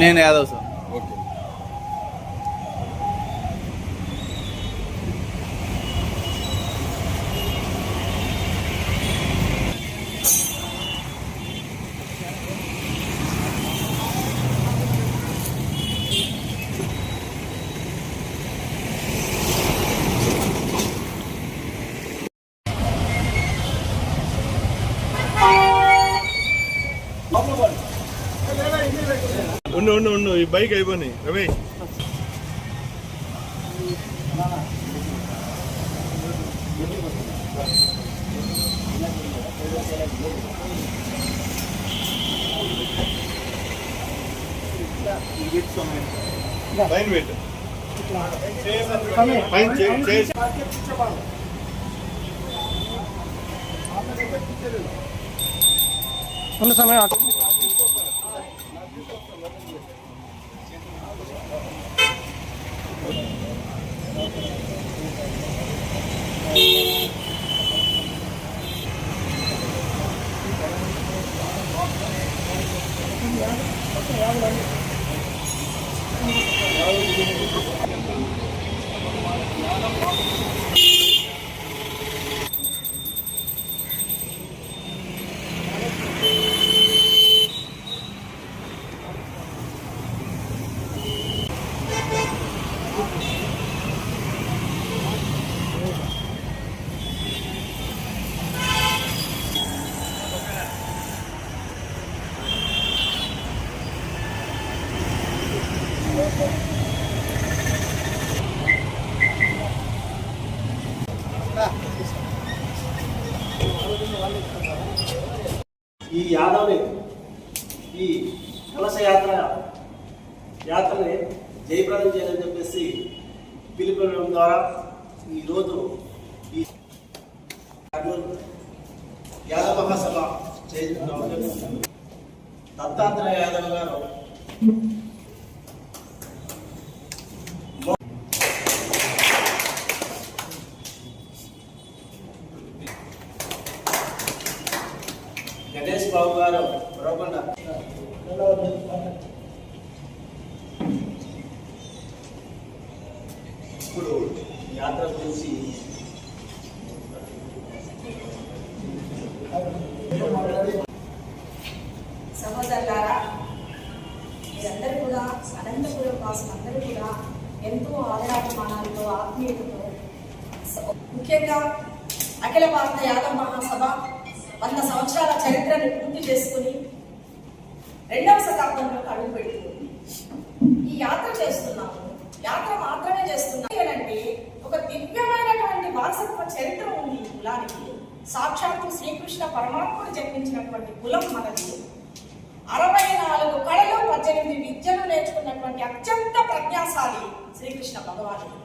నేను Yadav sir okay ఉండు ఉండు ఉండు ఈ బైక్ అయిపోయినాయి రమేష్. పైన పెట్టు. పైన చేసి ఉన్న సమయం Thank you. ఈ యాదవ్ని ఈ కలశ యాత్ర యాత్రని జయప్రదం చేయాలని చెప్పేసి పిలుపునివ్వడం ద్వారా ఈరోజు ఈ యాదవ మహాసభ చేయడం దత్తాత్రేయ యాదవ్ గారు గణేష్ బాబు గారు రోకొండ ఇప్పుడు యాత్ర గురించి సహోదరులారా మీరందరూ కూడా అనంతపురం వాసులు అందరూ కూడా ఎంతో ఆదరాభిమానాలతో ఆత్మీయతతో ముఖ్యంగా అఖిల భారత యాదవ మహాసభ వంద సంవత్సరాల చరిత్రను పూర్తి చేసుకుని రెండవ శతాబ్దంలో అడుగు పెట్టుకుని ఈ యాత్ర చేస్తున్నాము. యాత్ర మాత్రమే చేస్తున్నాం ఏంటంటే ఒక దివ్యమైనటువంటి వారసత్వ చరిత్ర ఉంది ఈ కులానికి. సాక్షాత్తు శ్రీకృష్ణ పరమాత్ముడు జన్మించినటువంటి కులం మనది. అరవై నాలుగు కళలు పద్దెనిమిది విద్యలు నేర్చుకున్నటువంటి అత్యంత ప్రజ్ఞాశాలి శ్రీకృష్ణ భగవానుడు.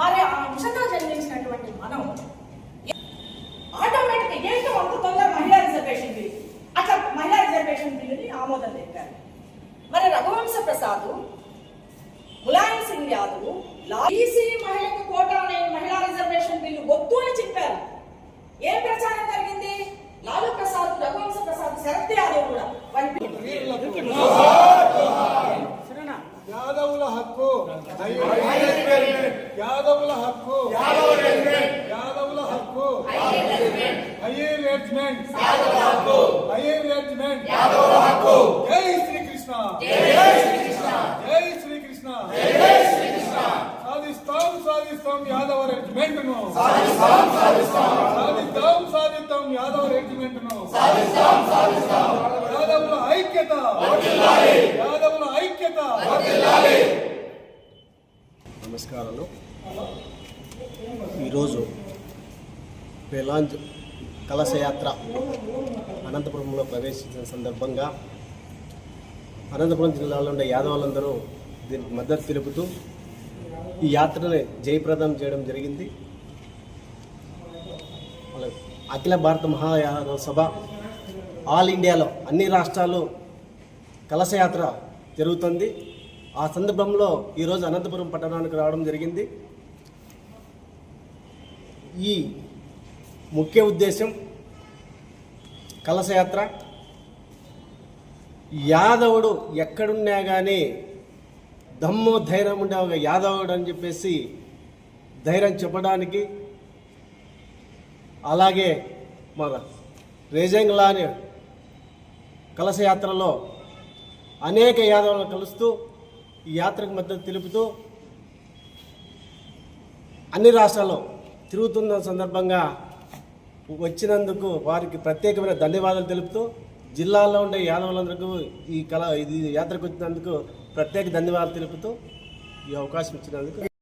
మరి ఆ అంశతో జన్మించినటువంటి మనం ఆటోమేటిక్ ఏంటో అంత తొందర మహిళా రిజర్వేషన్ బిల్ అట్లా మహిళా రిజర్వేషన్ బిల్లుని ఆమోదం తెలిపారు మరి రఘువంశ ప్రసాద్ ములాయం సింగ్ యాదవ్ ఈసీ మహిళకు కోటా అనే మహిళా రిజర్వేషన్ బిల్లు వద్దు అని చెప్పారు. ఏం ప్రచారం జరిగింది? లాలూ ప్రసాద్ రఘువంశ ప్రసాద్ శరత్ యాదవ్ కూడా యాదవుల హక్కు. యాదవుల హక్కు. యాదవుల హక్కు. హయ్యర్ రెడ్జ్మెంట్ రెడ్జ్మెంట్ జై శ్రీకృష్ణ. జై శ్రీకృష్ణ. సాధిస్తాం సాధిస్తాం యాదవ రెడ్జిమెంట్ను సాధిస్తాం సాధిస్తాం యాదవ రెడ్జిమెంట్ను యాదవుల ఐక్యత. యాదవుల ఐక్యత. నమస్కారాలు. ఈరోజు పెలాంజ్ కలశయాత్ర అనంతపురంలో ప్రవేశించిన సందర్భంగా అనంతపురం జిల్లాలో ఉండే యాదవులందరూ దీనికి మద్దతు తెలుపుతూ ఈ యాత్రని జయప్రదం చేయడం జరిగింది. అఖిల భారత మహాయాదవ సభ ఆల్ ఇండియాలో అన్ని రాష్ట్రాలు కలశయాత్ర జరుగుతుంది. ఆ సందర్భంలో ఈరోజు అనంతపురం పట్టణానికి రావడం జరిగింది. ఈ ముఖ్య ఉద్దేశం కలశయాత్ర యాదవుడు ఎక్కడున్నా కానీ దమ్ము ధైర్యం ఉండే ఒక యాదవుడు అని చెప్పేసి ధైర్యం చెప్పడానికి అలాగే మన రేజంగ్లాని కలశయాత్రలో అనేక యాదవులను కలుస్తూ ఈ యాత్రకు మద్దతు తెలుపుతూ అన్ని రాష్ట్రాల్లో తిరుగుతున్న సందర్భంగా వచ్చినందుకు వారికి ప్రత్యేకమైన ధన్యవాదాలు తెలుపుతూ జిల్లాలో ఉండే యాదవులందరికీ ఈ కళ ఇది యాత్రకు వచ్చినందుకు ప్రత్యేక ధన్యవాదాలు తెలుపుతూ ఈ అవకాశం ఇచ్చినందుకు